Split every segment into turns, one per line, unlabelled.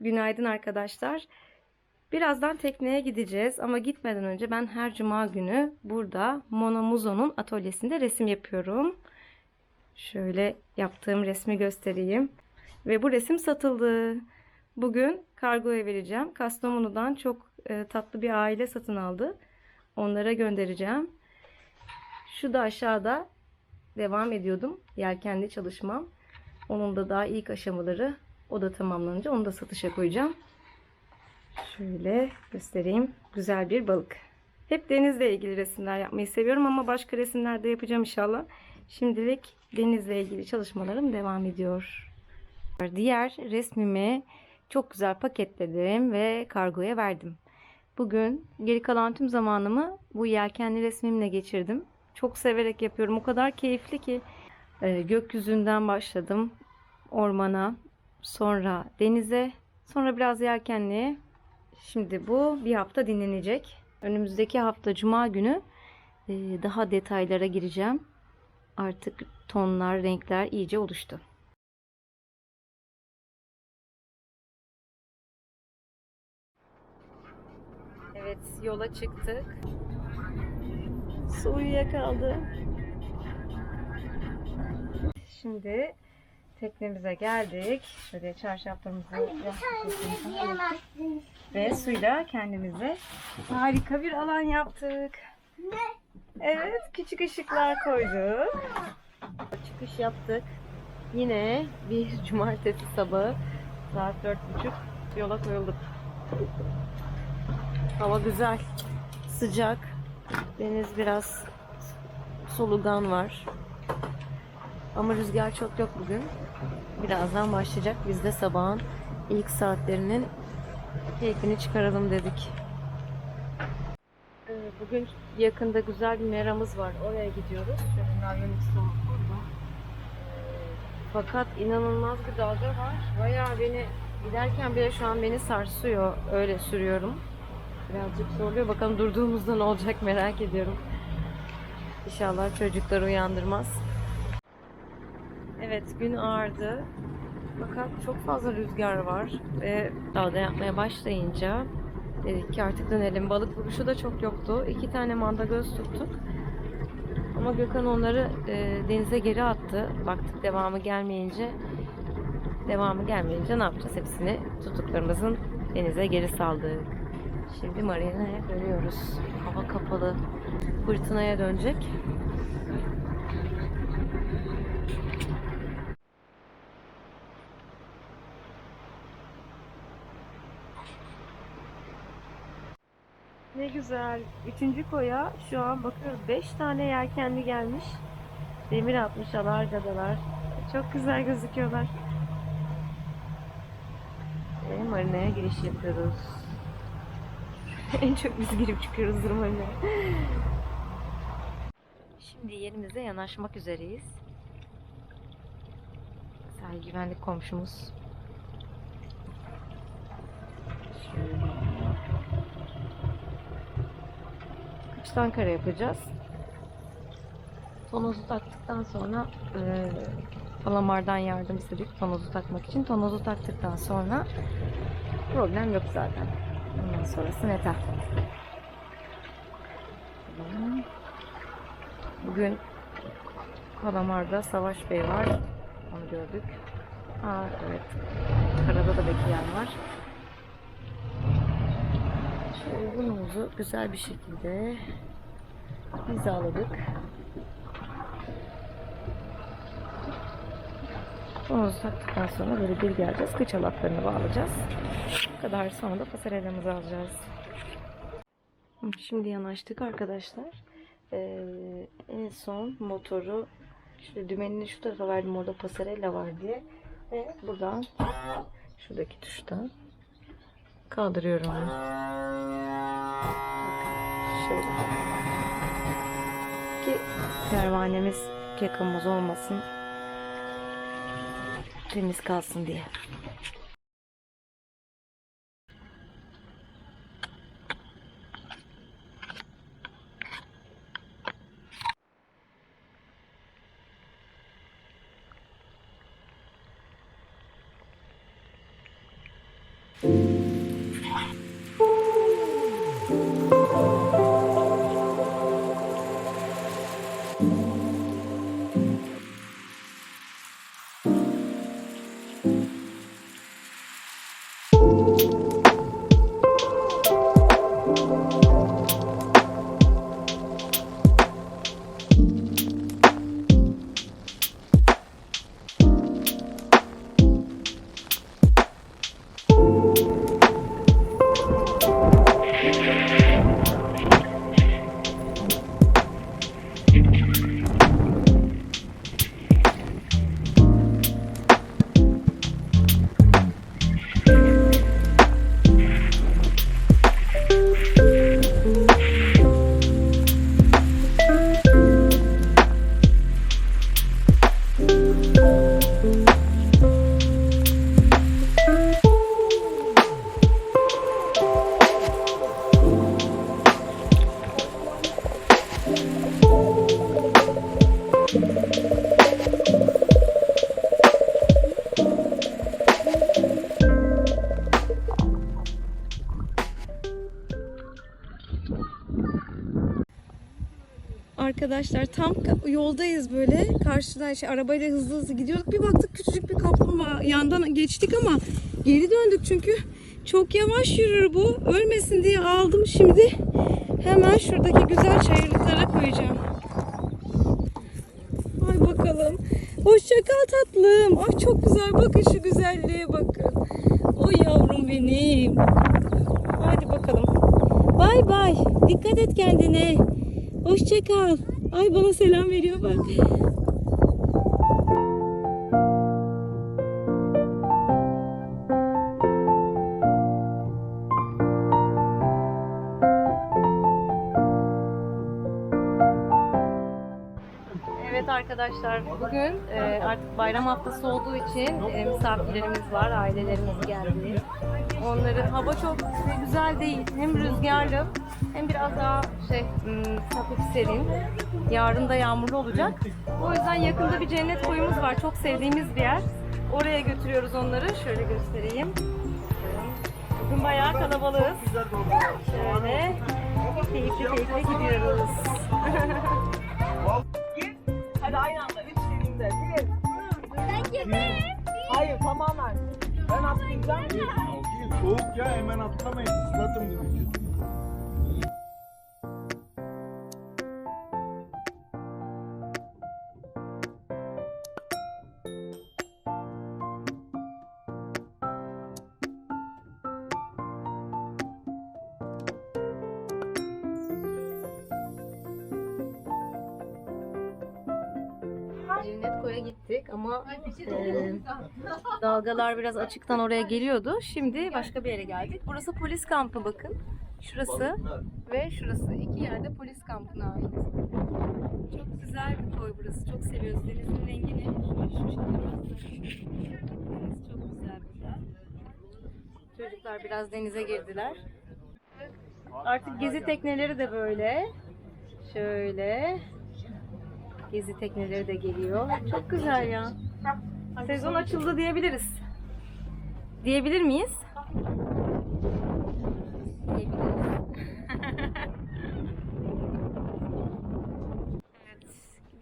Günaydın arkadaşlar. Birazdan tekneye gideceğiz ama gitmeden önce ben her cuma günü burada Mona Muzo'nun atölyesinde resim yapıyorum. Şöyle yaptığım resmi göstereyim. Ve bu resim satıldı. Bugün kargoya vereceğim. Kastamonu'dan çok e, tatlı bir aile satın aldı. Onlara göndereceğim. Şu da aşağıda devam ediyordum. Yelkenli çalışmam. Onun da daha ilk aşamaları o da tamamlanınca onu da satışa koyacağım. Şöyle göstereyim. Güzel bir balık. Hep denizle ilgili resimler yapmayı seviyorum ama başka resimler de yapacağım inşallah. Şimdilik denizle ilgili çalışmalarım devam ediyor. Diğer resmimi çok güzel paketledim ve kargoya verdim. Bugün geri kalan tüm zamanımı bu yelkenli resmimle geçirdim. Çok severek yapıyorum. O kadar keyifli ki. Ee, gökyüzünden başladım. Ormana, sonra denize, sonra biraz yelkenliğe. Şimdi bu bir hafta dinlenecek. Önümüzdeki hafta cuma günü e, daha detaylara gireceğim. Artık tonlar, renkler iyice oluştu. Evet, yola çıktık. Su uyuyakaldı. Şimdi teknemize geldik. Şöyle çarşaflarımızı yaptık. Ve suyla kendimize harika bir alan yaptık. Evet, küçük ışıklar koyduk. Çıkış yaptık. Yine bir cumartesi sabahı saat dört buçuk yola koyulduk. Hava güzel, sıcak. Deniz biraz solugan var. Ama rüzgar çok yok bugün. Birazdan başlayacak. Biz de sabahın ilk saatlerinin keyfini çıkaralım dedik. Ee, Bugün yakında güzel bir meramız var. Oraya gidiyoruz. Ee, Fakat inanılmaz bir dalga var. Bayağı beni giderken bile şu an beni sarsıyor. Öyle sürüyorum. Birazcık zorluyor. Bakalım durduğumuzda ne olacak merak ediyorum. İnşallah çocukları uyandırmaz. Evet gün ağardı. Fakat çok fazla rüzgar var ve dalga yapmaya başlayınca dedik ki artık dönelim. Balık vuruşu da çok yoktu. İki tane manda göz tuttuk. Ama Gökhan onları e, denize geri attı. Baktık devamı gelmeyince devamı gelmeyince ne yapacağız? Hepsini tuttuklarımızın denize geri saldık. Şimdi marinaya dönüyoruz. Hava kapalı. Fırtınaya dönecek. Ne güzel. Üçüncü koya şu an bakıyoruz. Beş tane yelkenli gelmiş. Demir atmış alargadalar. Çok güzel gözüküyorlar. Ve marinaya giriş yapıyoruz. en çok biz girip çıkıyoruz marinaya. Şimdi yerimize yanaşmak üzereyiz. Sahil güvenlik komşumuz. Şöyle. Kıçtan kare yapacağız. Tonozu taktıktan sonra e, palamardan yardım istedik tonozu takmak için. Tonozu taktıktan sonra problem yok zaten. Ondan sonrası neter. Bugün Kalamar'da Savaş Bey var. Onu gördük. Aa, evet. Karada da bekleyen var. Şöyle burnumuzu güzel bir şekilde hizaladık. Burnumuzu taktıktan sonra böyle bir geleceğiz. Kıç halatlarını bağlayacağız. Bu kadar sonra da pasarelamızı alacağız. Şimdi yanaştık arkadaşlar. Ee, en son motoru işte dümenini şu tarafa verdim orada pasarela var diye ve buradan şuradaki tuştan kaldırıyorum. Şöyle. Ki pervanemiz kekamız olmasın. Temiz kalsın diye. Arkadaşlar tam yoldayız böyle. Karşıdan şey arabayla hızlı hızlı gidiyorduk. Bir baktık küçücük bir kaplumbağa. Yandan geçtik ama geri döndük çünkü çok yavaş yürür bu. Ölmesin diye aldım şimdi. Hemen şuradaki güzel çayırlıklara koyacağım. Ay bakalım. Hoşça kal tatlım. Ay çok güzel. Bakın şu güzelliğe bakın. Oy yavrum benim. Hadi bakalım. Bay bay. Dikkat et kendine. Hoşça kal. Ay bana selam veriyor bak. Evet arkadaşlar bugün e, artık bayram haftası olduğu için e, misafirlerimiz var, ailelerimiz geldi. Onların hava çok güzel değil. Hem rüzgarlı hem biraz daha şey hafif serin. Yarın da yağmurlu olacak. O yüzden yakında bir cennet koyumuz var. Çok sevdiğimiz bir yer. Oraya götürüyoruz onları. Şöyle göstereyim. Bugün bayağı kalabalığız. Şöyle keyifli keyifli gidiyoruz.
Hadi aynı anda üç filmde. Bir. Hayır tamamen. Ben atlayacağım.
Soğuk ya hemen atlamayın. Islatın dedik.
Gittik ama e, dalgalar biraz açıktan oraya geliyordu. Şimdi başka bir yere geldik. Burası polis kampı bakın. Şurası ve şurası. iki yerde polis kampına ait. Çok güzel bir koy burası. Çok seviyoruz. Denizin rengini çok güzel burada. Çocuklar biraz denize girdiler. Artık gezi tekneleri de böyle. Şöyle. Gezi tekneleri de geliyor. Çok güzel ya. Sezon açıldı diyebiliriz. Diyebilir miyiz? Diyebiliriz. evet,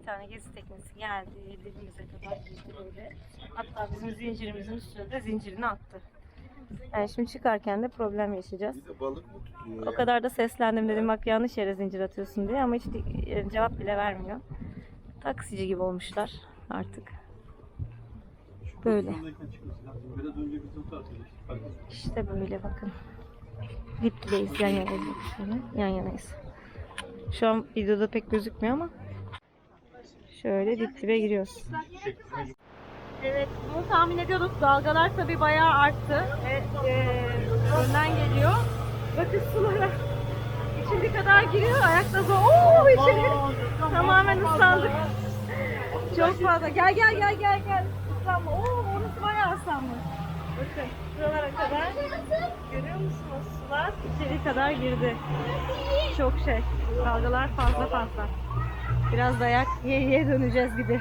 bir tane gezi teknesi geldi. Dibimize kadar gitti böyle. Hatta bizim zincirimizin üstüne de zincirini attı. Yani şimdi çıkarken de problem yaşayacağız.
Bir de balık mı tutuyor
O
ya?
kadar da seslendim dedim bak yanlış yere zincir atıyorsun diye ama hiç cevap bile vermiyor. Taksici gibi olmuşlar artık. Böyle. İşte böyle bakın. Dip dibeyiz yan yanayız. Yan yanayız. Şu an videoda pek gözükmüyor ama şöyle dip dibe giriyoruz. Evet bunu tahmin ediyorduk. Dalgalar tabii bayağı arttı. Ve, e, önden geliyor. Bakın sulara içeri kadar giriyor. Ayakta zor. Oo içeri. Tamamen ıslandık. Çok fazla. Gel gel gel gel gel. Islanma. Oo orası bayağı ıslanmış. Bakın şuralara kadar. Görüyor musunuz? Sular içeri kadar girdi. Çok şey. Dalgalar fazla fazla. Biraz dayak yiye yiye döneceğiz gibi.